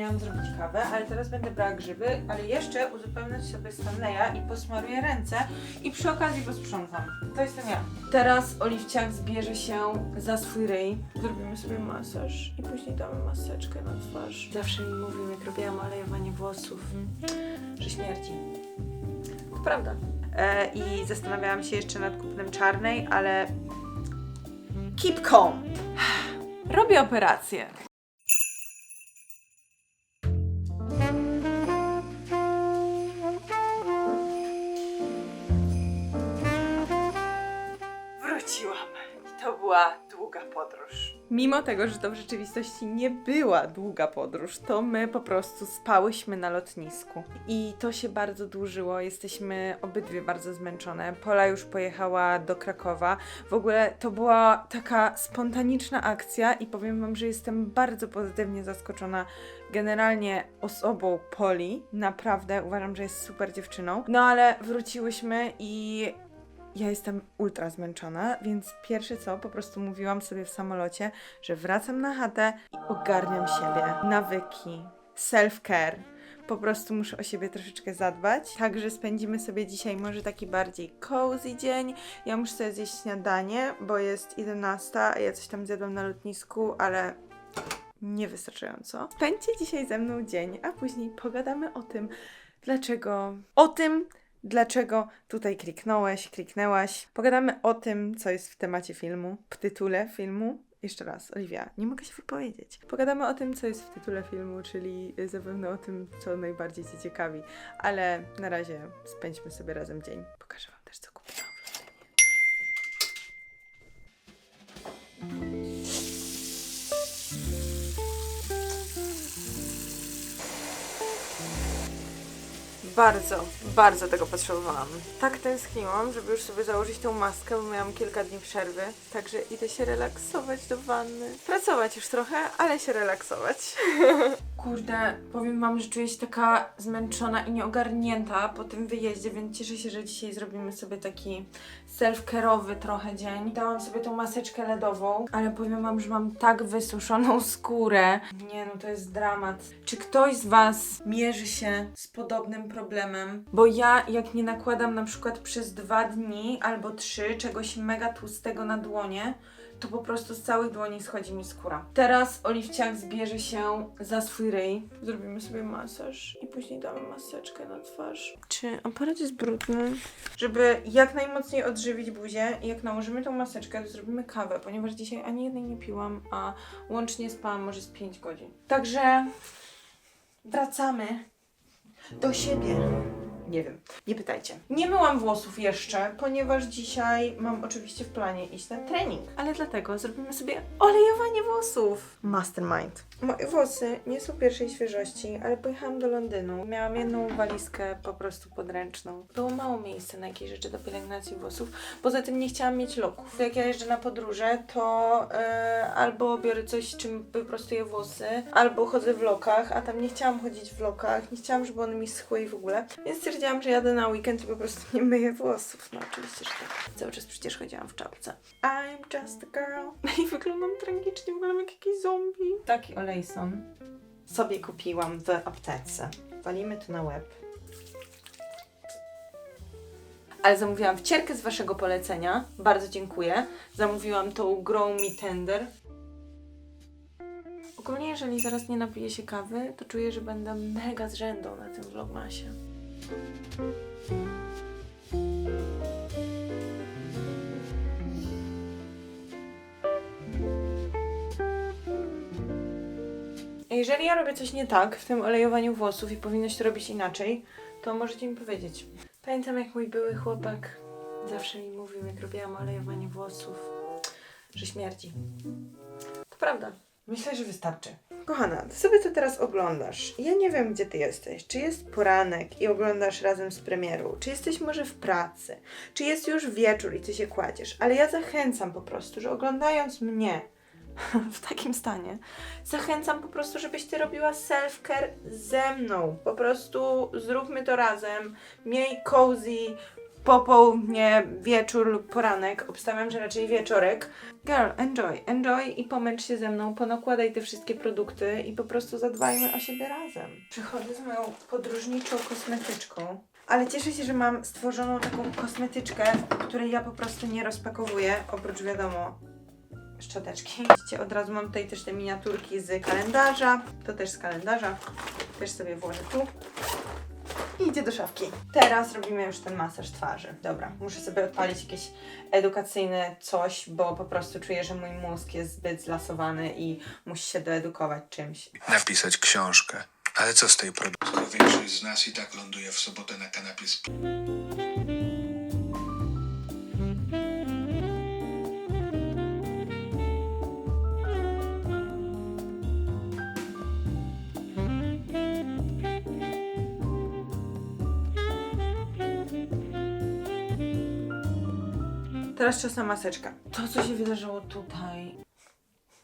miałam zrobić kawę, ale teraz będę brała grzyby, ale jeszcze uzupełniać sobie Stanleya i posmaruję ręce i przy okazji posprzątam. To jestem ja. Teraz Oliwciak zbierze się za swój ryj. Zrobimy sobie masaż i później damy maseczkę na twarz. Zawsze mi mówił, jak robiłam olejowanie włosów, że śmierdzi. To prawda. E, I zastanawiałam się jeszcze nad kupnem czarnej, ale keep calm. Robię operację. Była długa podróż. Mimo tego, że to w rzeczywistości nie była długa podróż, to my po prostu spałyśmy na lotnisku. I to się bardzo dłużyło. Jesteśmy obydwie bardzo zmęczone. Pola już pojechała do Krakowa. W ogóle to była taka spontaniczna akcja i powiem Wam, że jestem bardzo pozytywnie zaskoczona generalnie osobą Poli. Naprawdę uważam, że jest super dziewczyną. No ale wróciłyśmy i ja jestem ultra zmęczona, więc pierwsze co, po prostu mówiłam sobie w samolocie, że wracam na chatę i ogarniam siebie. Nawyki, self-care. Po prostu muszę o siebie troszeczkę zadbać. Także spędzimy sobie dzisiaj może taki bardziej cozy dzień. Ja muszę sobie zjeść śniadanie, bo jest 11, a ja coś tam zjadłam na lotnisku, ale niewystarczająco. Spędźcie dzisiaj ze mną dzień, a później pogadamy o tym, dlaczego. O tym, dlaczego tutaj kliknąłeś, kliknęłaś. Pogadamy o tym, co jest w temacie filmu, w tytule filmu. Jeszcze raz, Oliwia, nie mogę się wypowiedzieć. Pogadamy o tym, co jest w tytule filmu, czyli zapewne o tym, co najbardziej Cię ciekawi. Ale na razie spędźmy sobie razem dzień. Pokażę Wam też, co kupiłam w Londynie. Bardzo, bardzo tego potrzebowałam. Tak tęskniłam, żeby już sobie założyć tą maskę, bo miałam kilka dni przerwy. Także idę się relaksować do wanny. Pracować już trochę, ale się relaksować. Kurde, powiem wam, że czuję się taka zmęczona i nieogarnięta po tym wyjeździe, więc cieszę się, że dzisiaj zrobimy sobie taki self-care'owy trochę dzień. Dałam sobie tą maseczkę LEDową, ale powiem wam, że mam tak wysuszoną skórę. Nie no, to jest dramat. Czy ktoś z was mierzy się z podobnym problemem? Bo ja jak nie nakładam na przykład przez dwa dni albo trzy czegoś mega tłustego na dłonie, to po prostu z całych dłoni schodzi mi skóra. Teraz Oliwciak zbierze się za swój ryj. Zrobimy sobie masaż i później damy maseczkę na twarz. Czy aparat jest brudny? Żeby jak najmocniej odżywić buzię i jak nałożymy tą maseczkę, to zrobimy kawę, ponieważ dzisiaj ani jednej nie piłam, a łącznie spałam może z 5 godzin. Także wracamy do siebie. Nie wiem, nie pytajcie. Nie myłam włosów jeszcze, ponieważ dzisiaj mam oczywiście w planie iść na trening. Ale dlatego zrobimy sobie olejowanie włosów. Mastermind. Moje włosy nie są pierwszej świeżości, ale pojechałam do Londynu. Miałam jedną walizkę po prostu podręczną. Było mało miejsca na jakieś rzeczy do pielęgnacji włosów. Poza tym nie chciałam mieć loków. Jak ja jeżdżę na podróże, to e, albo biorę coś, czym wyprostuję włosy, albo chodzę w lokach, a tam nie chciałam chodzić w lokach, nie chciałam, żeby one mi schły i w ogóle. Więc stwierdziłam, że jadę na weekend i po prostu nie myję włosów. No oczywiście, że tak. Cały czas przecież chodziłam w czapce. I'm just a girl. I wyglądam tragicznie, wyglądam jak jakiś zombie. Taki olejson sobie kupiłam w aptece. Walimy to na łeb. Ale zamówiłam wcierkę z waszego polecenia. Bardzo dziękuję. Zamówiłam tą Grow Me Tender. Ogólnie, jeżeli zaraz nie napiję się kawy, to czuję, że będę mega zrzędą na tym vlogmasie. Jeżeli ja robię coś nie tak w tym olejowaniu włosów i powinno się to robić inaczej, to możecie mi powiedzieć. Pamiętam jak mój były chłopak zawsze mi mówił, jak robiłam olejowanie włosów, że śmierdzi. To prawda. Myślę, że wystarczy. Kochana, ty sobie to teraz oglądasz. Ja nie wiem, gdzie ty jesteś. Czy jest poranek i oglądasz razem z premierą? Czy jesteś może w pracy? Czy jest już wieczór i ty się kładziesz? Ale ja zachęcam po prostu, że oglądając mnie w takim stanie, zachęcam po prostu, żebyś ty robiła self-care ze mną. Po prostu zróbmy to razem. Miej cozy, popołudnie, wieczór lub poranek. Obstawiam, że raczej wieczorek. Girl, enjoy, enjoy i pomęcz się ze mną, ponakładaj te wszystkie produkty i po prostu zadbajmy o siebie razem. Przychodzę z moją podróżniczą kosmetyczką. Ale cieszę się, że mam stworzoną taką kosmetyczkę, której ja po prostu nie rozpakowuję, oprócz wiadomo szczoteczki. Widzicie, od razu mam tutaj też te miniaturki z kalendarza. To też z kalendarza. Też sobie włożę tu. I idzie do szafki. Teraz robimy już ten masaż twarzy. Dobra, muszę sobie odpalić jakieś edukacyjne coś, bo po prostu czuję, że mój mózg jest zbyt zlasowany i musi się doedukować czymś. napisać książkę. Ale co z tej produkcji? Większość z nas i tak ląduje w sobotę na kanapie z Teraz czas na maseczkę. To, co się wydarzyło tutaj,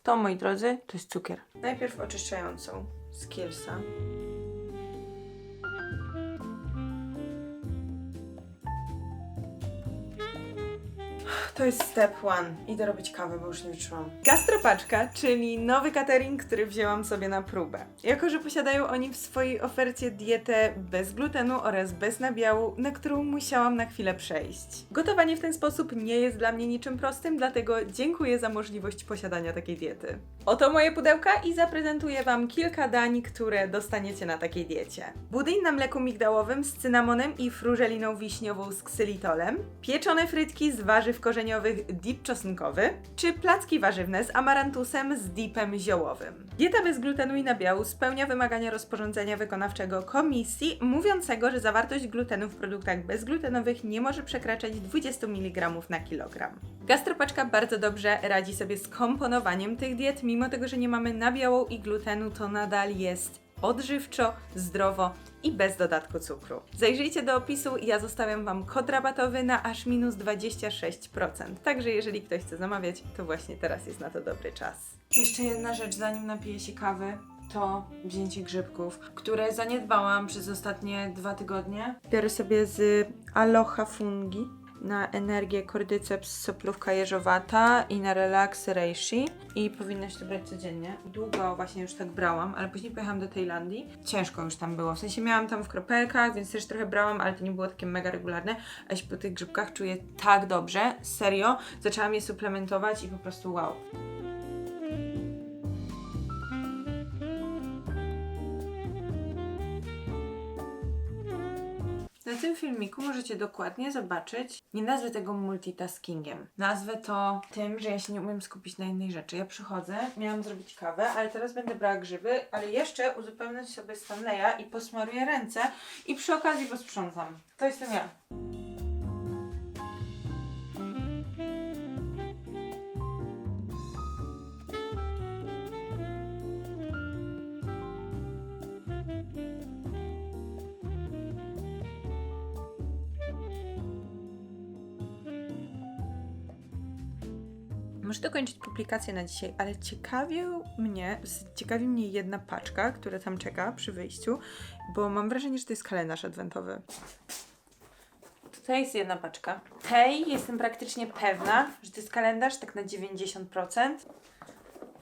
to, moi drodzy, to jest cukier. Najpierw oczyszczającą z Kielsa. To jest step one. Idę robić kawę, bo już nie wytrzymam. Gastropaczka, czyli nowy catering, który wzięłam sobie na próbę. Jako, że posiadają oni w swojej ofercie dietę bez glutenu oraz bez nabiału, na którą musiałam na chwilę przejść. Gotowanie w ten sposób nie jest dla mnie niczym prostym, dlatego dziękuję za możliwość posiadania takiej diety. Oto moje pudełka i zaprezentuję Wam kilka dań, które dostaniecie na takiej diecie. Budyń na mleku migdałowym z cynamonem i frużeliną wiśniową z ksylitolem, pieczone frytki z warzyw korzeniowych dip czosnkowy, czy placki warzywne z amarantusem z dipem ziołowym. Dieta bez glutenu i nabiału spełnia wymagania rozporządzenia wykonawczego komisji, mówiącego, że zawartość glutenu w produktach bezglutenowych nie może przekraczać 20 mg na kilogram. Gastropaczka bardzo dobrze radzi sobie z komponowaniem tych diet, mimo tego, że nie mamy nabiału i glutenu, to nadal jest odżywczo, zdrowo i bez dodatku cukru. Zajrzyjcie do opisu, ja zostawiam Wam kod rabatowy na aż minus 26%. Także jeżeli ktoś chce zamawiać, to właśnie teraz jest na to dobry czas. Jeszcze jedna rzecz, zanim napiję się kawy, to wzięcie grzybków, które zaniedbałam przez ostatnie dwa tygodnie. Biorę sobie z Aloha Fungi na energię kordyceps soplówka jeżowata i na relaks reishi i powinnaś to brać codziennie. Długo właśnie już tak brałam, ale później pojechałam do Tajlandii. Ciężko już tam było, w sensie miałam tam w kropelkach, więc też trochę brałam, ale to nie było takie mega regularne, a się po tych grzybkach czuję tak dobrze, serio. Zaczęłam je suplementować i po prostu wow. Na tym filmiku możecie dokładnie zobaczyć, nie nazwę tego multitaskingiem. Nazwę to tym, że ja się nie umiem skupić na jednej rzeczy. Ja przychodzę, miałam zrobić kawę, ale teraz będę brała grzyby, ale jeszcze uzupełniać sobie Stanleya i posmaruję ręce i przy okazji posprzątam. To jestem ja. Muszę dokończyć publikację na dzisiaj, ale ciekawi mnie, ciekawi mnie jedna paczka, która tam czeka przy wyjściu, bo mam wrażenie, że to jest kalendarz adwentowy. Tutaj jest jedna paczka. Tej jestem praktycznie pewna, że to jest kalendarz tak na 90%.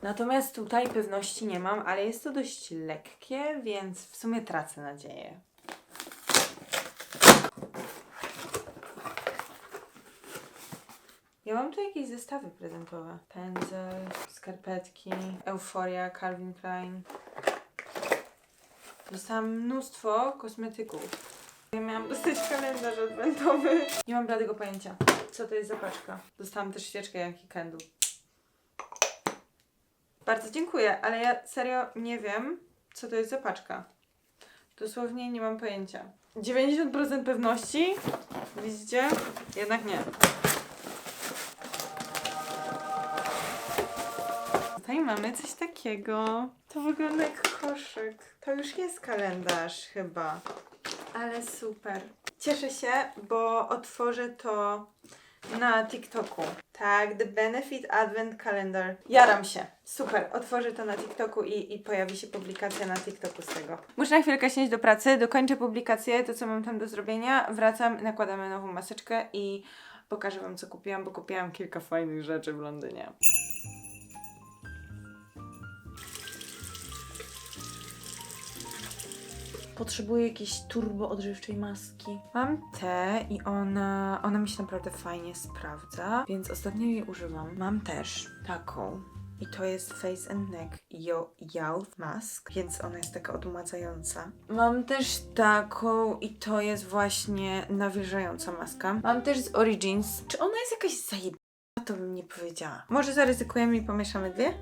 Natomiast tutaj pewności nie mam, ale jest to dość lekkie, więc w sumie tracę nadzieję. Ja mam tu jakieś zestawy prezentowe. Pędzel, skarpetki, Euforia, Calvin Klein. Dostałam mnóstwo kosmetyków. Ja miałam dostać kalendarz adwentowy. Nie mam bladego pojęcia, co to jest za paczka. Dostałam też świeczkę Yankee Candle. Bardzo dziękuję, ale ja serio nie wiem, co to jest za paczka. Dosłownie nie mam pojęcia. 90% pewności? Widzicie? Jednak nie. Tutaj mamy coś takiego. To wygląda jak koszyk. To już jest kalendarz chyba. Ale super. Cieszę się, bo otworzę to na TikToku. Tak, The Benefit Advent Calendar. Jaram się. Super, otworzę to na TikToku i, i pojawi się publikacja na TikToku z tego. Muszę na chwilkę siąść do pracy, dokończę publikację, to co mam tam do zrobienia, wracam, nakładamy nową maseczkę i pokażę Wam co kupiłam, bo kupiłam kilka fajnych rzeczy w Londynie. Potrzebuję jakiejś turbo odżywczej maski. Mam tę i ona, ona mi się naprawdę fajnie sprawdza, więc ostatnio jej używam. Mam też taką. I to jest Face and Neck Yo Youth Mask, więc ona jest taka odmładzająca. Mam też taką i to jest właśnie nawilżająca maska. Mam też z Origins. Czy ona jest jakaś zajebana? To bym nie powiedziała. Może zaryzykujemy i pomieszamy dwie?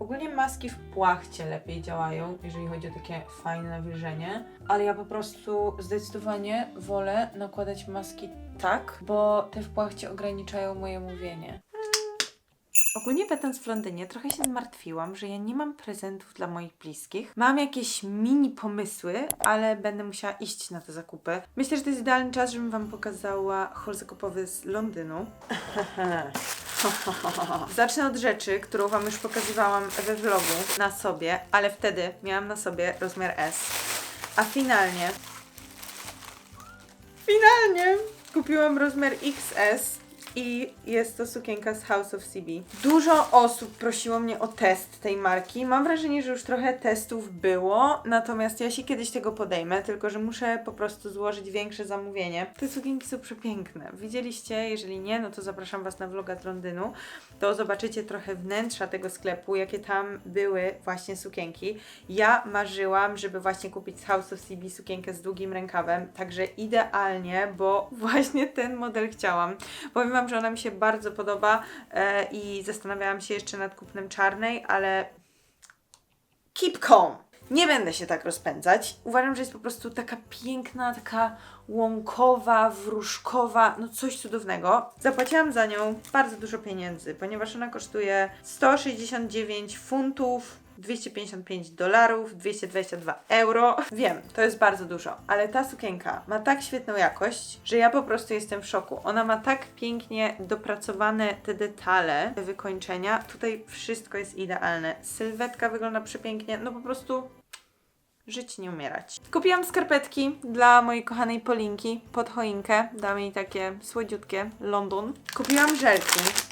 Ogólnie maski w płachcie lepiej działają, jeżeli chodzi o takie fajne nawilżenie, ale ja po prostu zdecydowanie wolę nakładać maski tak, bo te w płachcie ograniczają moje mówienie. Ogólnie będąc w Londynie trochę się zmartwiłam, że ja nie mam prezentów dla moich bliskich. Mam jakieś mini pomysły, ale będę musiała iść na te zakupy. Myślę, że to jest idealny czas, żebym Wam pokazała haul zakupowy z Londynu. Zacznę od rzeczy, którą Wam już pokazywałam we vlogu na sobie, ale wtedy miałam na sobie rozmiar S. A finalnie, finalnie kupiłam rozmiar XS i jest to sukienka z House of CB. Dużo osób prosiło mnie o test tej marki. Mam wrażenie, że już trochę testów było, natomiast ja się kiedyś tego podejmę, tylko że muszę po prostu złożyć większe zamówienie. Te sukienki są przepiękne. Widzieliście? Jeżeli nie, no to zapraszam Was na vloga z Londynu. To zobaczycie trochę wnętrza tego sklepu, jakie tam były właśnie sukienki. Ja marzyłam, żeby właśnie kupić z House of CB sukienkę z długim rękawem, także idealnie, bo właśnie ten model chciałam. Powiem Wam, że ona mi się bardzo podoba e, i zastanawiałam się jeszcze nad kupnem czarnej, ale keep calm. Nie będę się tak rozpędzać. Uważam, że jest po prostu taka piękna, taka łąkowa, wróżkowa, no coś cudownego. Zapłaciłam za nią bardzo dużo pieniędzy, ponieważ ona kosztuje 169 funtów. 255 dolarów, 222 euro. Wiem, to jest bardzo dużo, ale ta sukienka ma tak świetną jakość, że ja po prostu jestem w szoku. Ona ma tak pięknie dopracowane te detale, te wykończenia. Tutaj wszystko jest idealne. Sylwetka wygląda przepięknie, no po prostu żyć nie umierać. Kupiłam skarpetki dla mojej kochanej Polinki pod choinkę. Dam jej takie słodziutkie London. Kupiłam żelki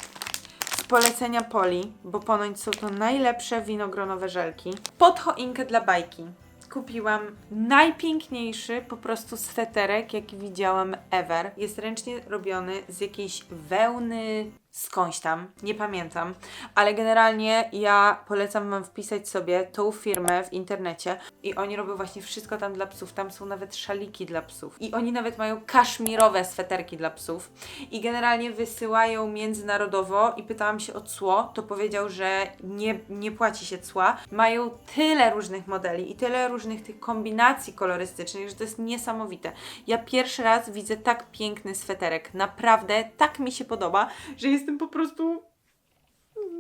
polecenia Poli, bo ponoć są to najlepsze winogronowe żelki. Pod choinkę dla bajki. Kupiłam najpiękniejszy po prostu sweterek, jaki widziałam ever. Jest ręcznie robiony z jakiejś wełny skądś tam, nie pamiętam, ale generalnie ja polecam Wam wpisać sobie tą firmę w internecie i oni robią właśnie wszystko tam dla psów, tam są nawet szaliki dla psów i oni nawet mają kaszmirowe sweterki dla psów i generalnie wysyłają międzynarodowo i pytałam się o cło, to powiedział, że nie, nie płaci się cła. Mają tyle różnych modeli i tyle różnych tych kombinacji kolorystycznych, że to jest niesamowite. Ja pierwszy raz widzę tak piękny sweterek, naprawdę tak mi się podoba, że jestem po prostu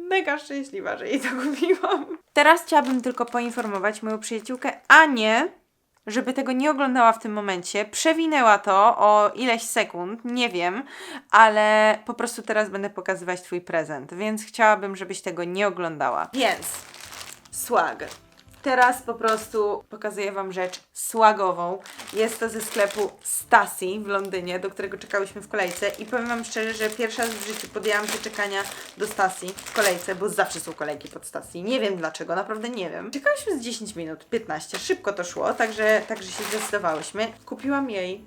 mega szczęśliwa, że jej to kupiłam. Teraz chciałabym tylko poinformować moją przyjaciółkę Anię, żeby tego nie oglądała w tym momencie. Przewinęła to o ileś sekund, nie wiem, ale po prostu teraz będę pokazywać Twój prezent, więc chciałabym, żebyś tego nie oglądała. Więc, swag. Teraz po prostu pokazuję Wam rzecz swagową. Jest to ze sklepu Stasi w Londynie, do którego czekałyśmy w kolejce i powiem Wam szczerze, że pierwszy raz w życiu podjęłam się czekania do Stasi w kolejce, bo zawsze są kolejki pod Stasi. Nie wiem dlaczego, naprawdę nie wiem. Czekałyśmy z 10 minut, 15, szybko to szło, także, także się zdecydowałyśmy. Kupiłam jej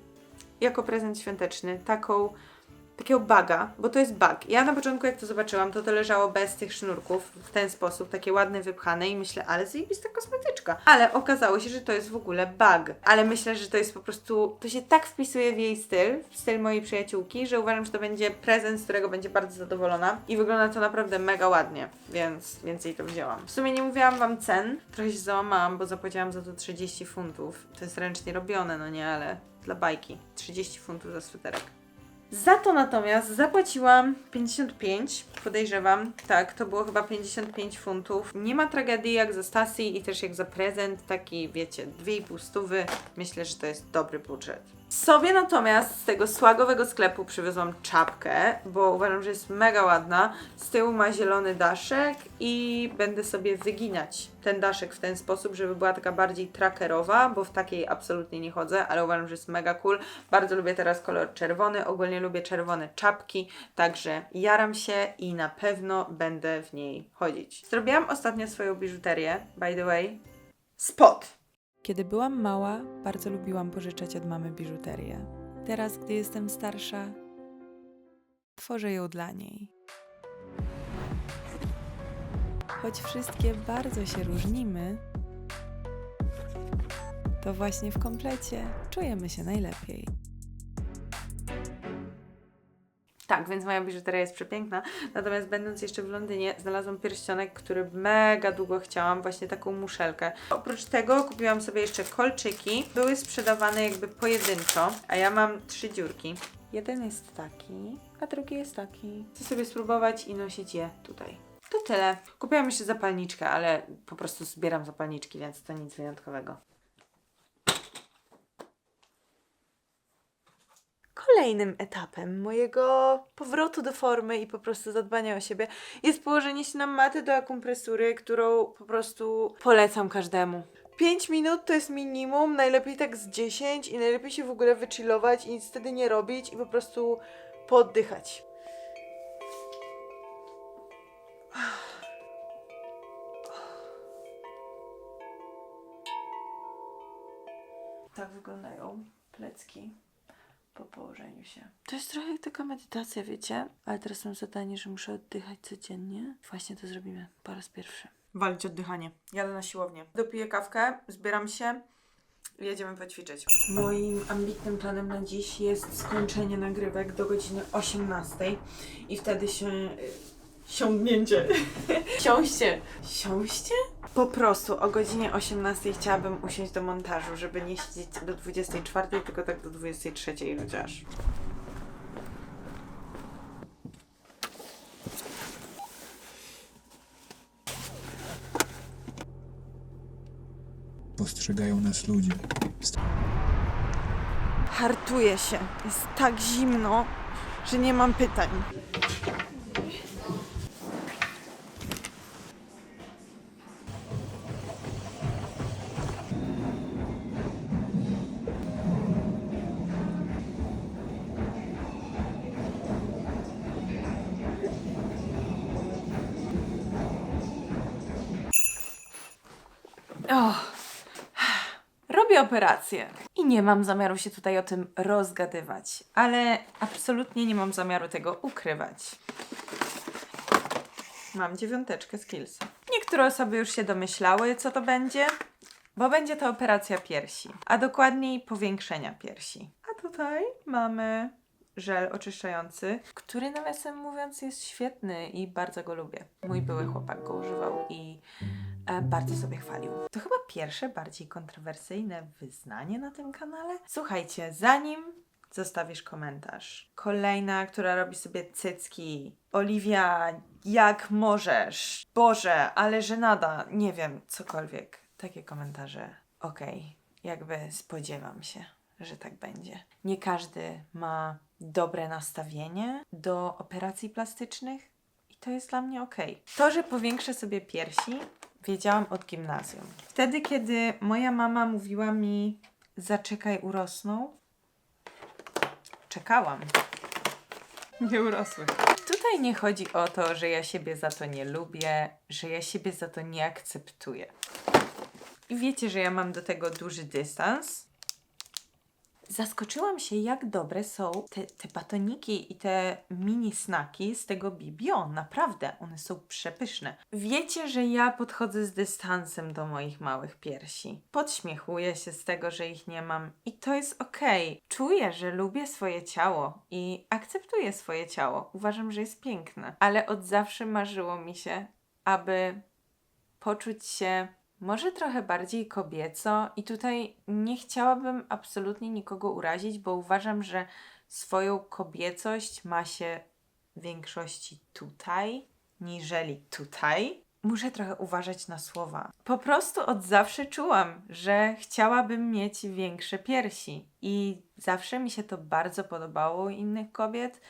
jako prezent świąteczny taką takiego baga, bo to jest bag. Ja na początku jak to zobaczyłam, to to leżało bez tych sznurków, w ten sposób, takie ładne, wypchane i myślę, ale zajebista kosmetyczka. Ale okazało się, że to jest w ogóle bag. Ale myślę, że to jest po prostu, to się tak wpisuje w jej styl, w styl mojej przyjaciółki, że uważam, że to będzie prezent, z którego będzie bardzo zadowolona i wygląda to naprawdę mega ładnie, więc, więc jej to wzięłam. W sumie nie mówiłam Wam cen, trochę się załamałam, bo zapłaciłam za to 30 funtów. To jest ręcznie robione, no nie, ale dla bajki. 30 funtów za sweterek. Za to natomiast zapłaciłam 55, podejrzewam. Tak, to było chyba 55 funtów. Nie ma tragedii jak za Stasi i też jak za prezent, taki wiecie, 2,5 stówy. Myślę, że to jest dobry budżet. Sobie natomiast z tego słagowego sklepu przywiozłam czapkę, bo uważam, że jest mega ładna. Z tyłu ma zielony daszek i będę sobie wyginać ten daszek w ten sposób, żeby była taka bardziej trackerowa, bo w takiej absolutnie nie chodzę, ale uważam, że jest mega cool. Bardzo lubię teraz kolor czerwony, ogólnie lubię czerwone czapki, także jaram się i na pewno będę w niej chodzić. Zrobiłam ostatnio swoją biżuterię, by the way. Spot! Kiedy byłam mała, bardzo lubiłam pożyczać od mamy biżuterię. Teraz, gdy jestem starsza, tworzę ją dla niej. Choć wszystkie bardzo się różnimy, to właśnie w komplecie czujemy się najlepiej. Tak, więc moja biżuteria jest przepiękna. Natomiast będąc jeszcze w Londynie, znalazłam pierścionek, który mega długo chciałam, właśnie taką muszelkę. Oprócz tego kupiłam sobie jeszcze kolczyki. Były sprzedawane jakby pojedynczo, a ja mam trzy dziurki. Jeden jest taki, a drugi jest taki. Chcę sobie spróbować i nosić je tutaj. To tyle. Kupiłam jeszcze zapalniczkę, ale po prostu zbieram zapalniczki, więc to nic wyjątkowego. Kolejnym etapem mojego powrotu do formy i po prostu zadbania o siebie jest położenie się na matę do akumpresury, którą po prostu polecam każdemu. 5 minut to jest minimum, najlepiej tak z 10 i najlepiej się w ogóle wychillować i nic wtedy nie robić i po prostu pooddychać. Tak wyglądają plecki po położeniu się. To jest trochę jak taka medytacja, wiecie? Ale teraz mam zadanie, że muszę oddychać codziennie. Właśnie to zrobimy po raz pierwszy. Walić oddychanie. Jadę na siłownię. Dopiję kawkę, zbieram się i jedziemy poćwiczyć. Moim ambitnym planem na dziś jest skończenie nagrywek do godziny 18 i wtedy się... Siądnięcie. Siąście. Siąście? Po prostu o godzinie 18 chciałabym usiąść do montażu, żeby nie siedzieć do 24, tylko tak do 23 chociaż. Postrzegają nas ludzie. Hartuję się. Jest tak zimno, że nie mam pytań. Robię operację i nie mam zamiaru się tutaj o tym rozgadywać, ale absolutnie nie mam zamiaru tego ukrywać. Mam dziewiąteczkę z Killsa. Niektóre osoby już się domyślały, co to będzie, bo będzie to operacja piersi, a dokładniej powiększenia piersi. A tutaj mamy żel oczyszczający, który nawiasem mówiąc jest świetny i bardzo go lubię. Mój były chłopak go używał i e, bardzo sobie chwalił. To chyba pierwsze bardziej kontrowersyjne wyznanie na tym kanale. Słuchajcie, zanim zostawisz komentarz, kolejna, która robi sobie cycki, Oliwia, jak możesz, Boże, ale żenada, nie wiem, cokolwiek. Takie komentarze, okej, jakby spodziewam się że tak będzie. Nie każdy ma dobre nastawienie do operacji plastycznych i to jest dla mnie ok. To, że powiększę sobie piersi, wiedziałam od gimnazjum. Wtedy, kiedy moja mama mówiła mi, zaczekaj, urosną, czekałam. Nie urosły. Tutaj nie chodzi o to, że ja siebie za to nie lubię, że ja siebie za to nie akceptuję. I wiecie, że ja mam do tego duży dystans. Zaskoczyłam się, jak dobre są te, te batoniki i te mini snaki z tego Bibio. Naprawdę, one są przepyszne. Wiecie, że ja podchodzę z dystansem do moich małych piersi. Podśmiechuję się z tego, że ich nie mam i to jest okej. Czuję, że lubię swoje ciało i akceptuję swoje ciało. Uważam, że jest piękne. Ale od zawsze marzyło mi się, aby poczuć się może trochę bardziej kobieco i tutaj nie chciałabym absolutnie nikogo urazić, bo uważam, że swoją kobiecość ma się w większości tutaj, niżeli tutaj. Muszę trochę uważać na słowa. Po prostu od zawsze czułam, że chciałabym mieć większe piersi i zawsze mi się to bardzo podobało u innych kobiet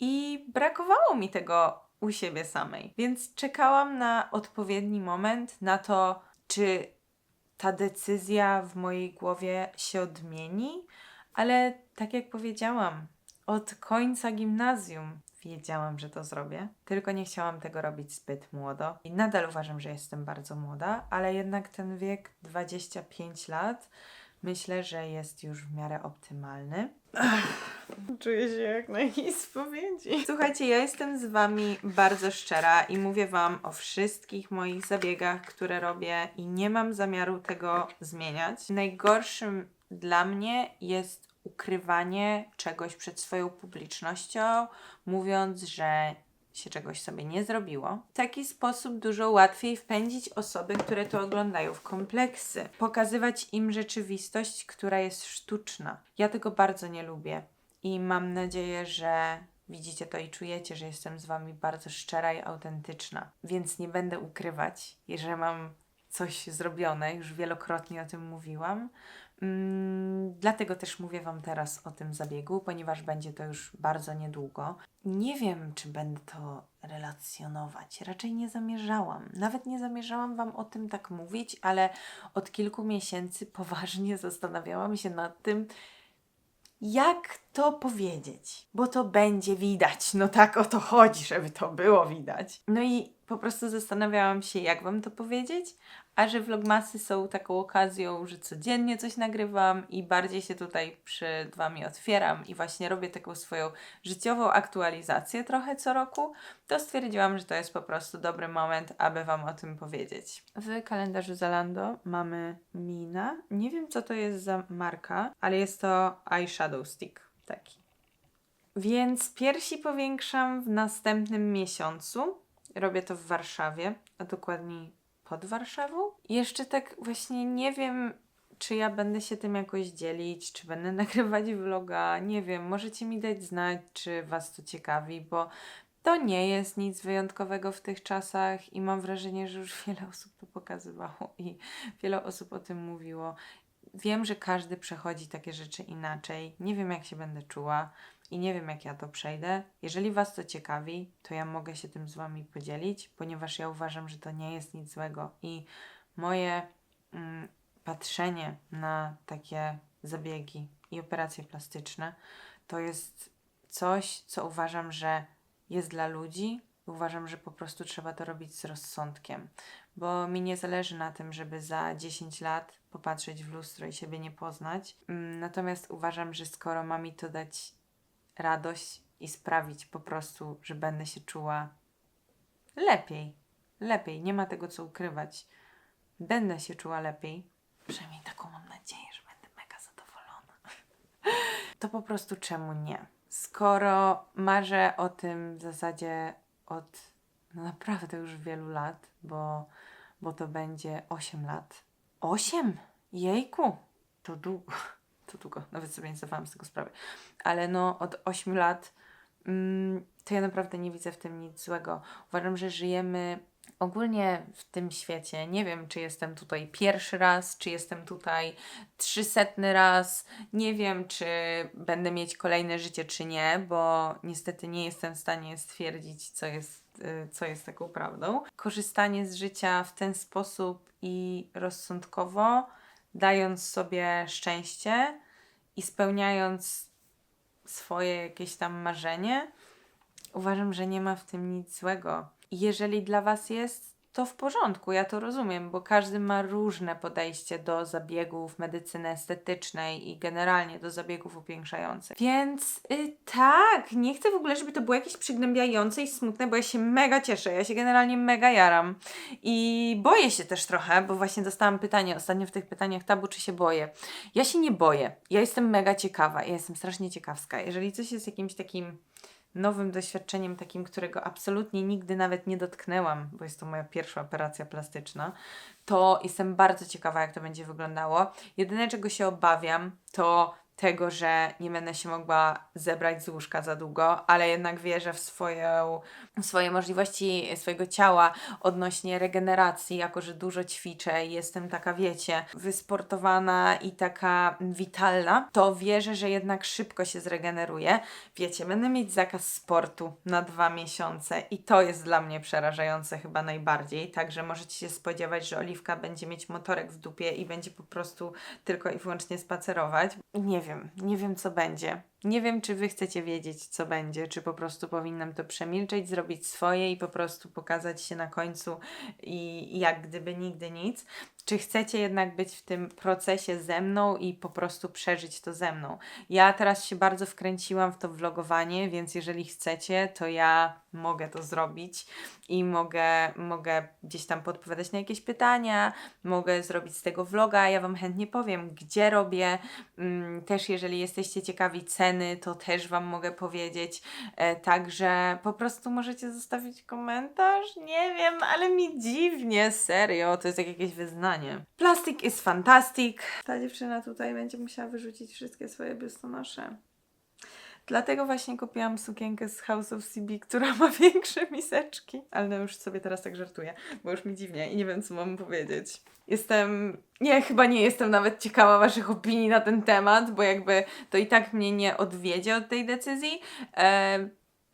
i brakowało mi tego u siebie samej. Więc czekałam na odpowiedni moment, na to, czy ta decyzja w mojej głowie się odmieni, ale tak jak powiedziałam, od końca gimnazjum wiedziałam, że to zrobię, tylko nie chciałam tego robić zbyt młodo. I nadal uważam, że jestem bardzo młoda, ale jednak ten wiek 25 lat myślę, że jest już w miarę optymalny. Czuję się jak na jakiejś spowiedzi. Słuchajcie, ja jestem z Wami bardzo szczera i mówię Wam o wszystkich moich zabiegach, które robię i nie mam zamiaru tego zmieniać. Najgorszym dla mnie jest ukrywanie czegoś przed swoją publicznością, mówiąc, że się czegoś sobie nie zrobiło. W taki sposób dużo łatwiej wpędzić osoby, które to oglądają w kompleksy. Pokazywać im rzeczywistość, która jest sztuczna. Ja tego bardzo nie lubię i mam nadzieję, że widzicie to i czujecie, że jestem z Wami bardzo szczera i autentyczna. Więc nie będę ukrywać, że mam coś zrobione, już wielokrotnie o tym mówiłam. Mm, dlatego też mówię Wam teraz o tym zabiegu, ponieważ będzie to już bardzo niedługo. Nie wiem, czy będę to relacjonować. Raczej nie zamierzałam. Nawet nie zamierzałam Wam o tym tak mówić, ale od kilku miesięcy poważnie zastanawiałam się nad tym, jak to powiedzieć, bo to będzie widać. No tak o to chodzi, żeby to było widać. No i po prostu zastanawiałam się, jak wam to powiedzieć, a że vlogmasy są taką okazją, że codziennie coś nagrywam i bardziej się tutaj przed wami otwieram i właśnie robię taką swoją życiową aktualizację trochę co roku, to stwierdziłam, że to jest po prostu dobry moment, aby wam o tym powiedzieć. W kalendarzu Zalando mamy Mina. Nie wiem, co to jest za marka, ale jest to eyeshadow stick taki. Więc piersi powiększam w następnym miesiącu. Robię to w Warszawie, a dokładniej pod Warszawą. Jeszcze tak właśnie nie wiem, czy ja będę się tym jakoś dzielić, czy będę nagrywać vloga. Nie wiem, możecie mi dać znać, czy Was to ciekawi, bo to nie jest nic wyjątkowego w tych czasach i mam wrażenie, że już wiele osób to pokazywało i wiele osób o tym mówiło. Wiem, że każdy przechodzi takie rzeczy inaczej. Nie wiem, jak się będę czuła i nie wiem, jak ja to przejdę. Jeżeli Was to ciekawi, to ja mogę się tym z Wami podzielić, ponieważ ja uważam, że to nie jest nic złego i moje mm, patrzenie na takie zabiegi i operacje plastyczne to jest coś, co uważam, że jest dla ludzi. Uważam, że po prostu trzeba to robić z rozsądkiem, bo mi nie zależy na tym, żeby za 10 lat popatrzeć w lustro i siebie nie poznać. Mm, Natomiast uważam, że skoro ma mi to dać radość i sprawić po prostu, że będę się czuła lepiej, lepiej, nie ma tego co ukrywać. Będę się czuła lepiej. Przynajmniej taką mam nadzieję, że będę mega zadowolona. To po prostu czemu nie? Skoro marzę o tym w zasadzie od no naprawdę już wielu lat, bo, bo to będzie 8 lat. 8? Jejku! To długo. To długo. Nawet sobie nie zdawałam z tego sprawy. Ale no od 8 lat mm, to ja naprawdę nie widzę w tym nic złego. Uważam, że żyjemy ogólnie w tym świecie. Nie wiem, czy jestem tutaj pierwszy raz, czy jestem tutaj trzysetny raz. Nie wiem, czy będę mieć kolejne życie, czy nie, bo niestety nie jestem w stanie stwierdzić, co jest, y, co jest taką prawdą. Korzystanie z życia w ten sposób i rozsądkowo, dając sobie szczęście i spełniając swoje jakieś tam marzenie, uważam, że nie ma w tym nic złego. Jeżeli dla Was jest, to w porządku, ja to rozumiem, bo każdy ma różne podejście do zabiegów medycyny estetycznej i generalnie do zabiegów upiększających. Więc y, tak, nie chcę w ogóle, żeby to było jakieś przygnębiające i smutne, bo ja się mega cieszę, ja się generalnie mega jaram. I boję się też trochę, bo właśnie dostałam pytanie ostatnio w tych pytaniach tabu, czy się boję. Ja się nie boję. Ja jestem mega ciekawa. Ja jestem strasznie ciekawska. Jeżeli coś jest jakimś takim nowym doświadczeniem, takim, którego absolutnie nigdy nawet nie dotknęłam, bo jest to moja pierwsza operacja plastyczna, to jestem bardzo ciekawa, jak to będzie wyglądało. Jedyne, czego się obawiam, to tego, że nie będę się mogła zebrać z łóżka za długo, ale jednak wierzę w, swoją, w swoje możliwości swojego ciała odnośnie regeneracji, jako że dużo ćwiczę i jestem taka, wiecie, wysportowana i taka witalna, to wierzę, że jednak szybko się zregeneruję. Wiecie, będę mieć zakaz sportu na dwa miesiące i to jest dla mnie przerażające chyba najbardziej, także możecie się spodziewać, że Oliwka będzie mieć motorek w dupie i będzie po prostu tylko i wyłącznie spacerować. Nie nie wiem co będzie. Nie wiem, czy wy chcecie wiedzieć, co będzie, czy po prostu powinnam to przemilczeć, zrobić swoje i po prostu pokazać się na końcu i jak gdyby nigdy nic. Czy chcecie jednak być w tym procesie ze mną i po prostu przeżyć to ze mną? Ja teraz się bardzo wkręciłam w to vlogowanie, więc jeżeli chcecie, to ja mogę to zrobić i mogę, mogę gdzieś tam podpowiadać na jakieś pytania, mogę zrobić z tego vloga, ja Wam chętnie powiem, gdzie robię. Mm, Też jeżeli jesteście ciekawi ceny, to też Wam mogę powiedzieć. E, Także po prostu możecie zostawić komentarz. Nie wiem, ale mi dziwnie, serio, to jest jak jakieś wyznanie. Plastik is fantastic. Ta dziewczyna tutaj będzie musiała wyrzucić wszystkie swoje biustonosze. Dlatego właśnie kupiłam sukienkę z House of CB, która ma większe miseczki. Ale no już sobie teraz tak żartuję, bo już mi dziwnie i nie wiem, co mam powiedzieć. Jestem. Nie, chyba nie jestem nawet ciekawa Waszych opinii na ten temat, bo jakby to i tak mnie nie odwiedzie od tej decyzji.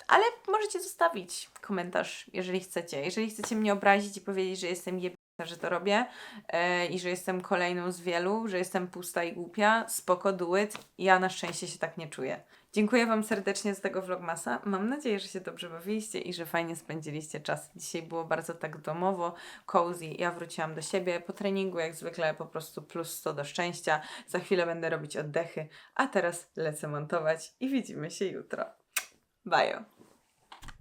Ale możecie zostawić komentarz, jeżeli chcecie. Jeżeli chcecie mnie obrazić i powiedzieć, że jestem jebana, że to robię e, i że jestem kolejną z wielu, że jestem pusta i głupia, spoko, do it. Ja na szczęście się tak nie czuję. Dziękuję Wam serdecznie z tego vlogmasa. Mam nadzieję, że się dobrze bawiliście i że fajnie spędziliście czas. Dzisiaj było bardzo tak domowo, cozy. Ja wróciłam do siebie po treningu, jak zwykle po prostu plus 100 do szczęścia. Za chwilę będę robić oddechy, a teraz lecę montować i widzimy się jutro. Bye!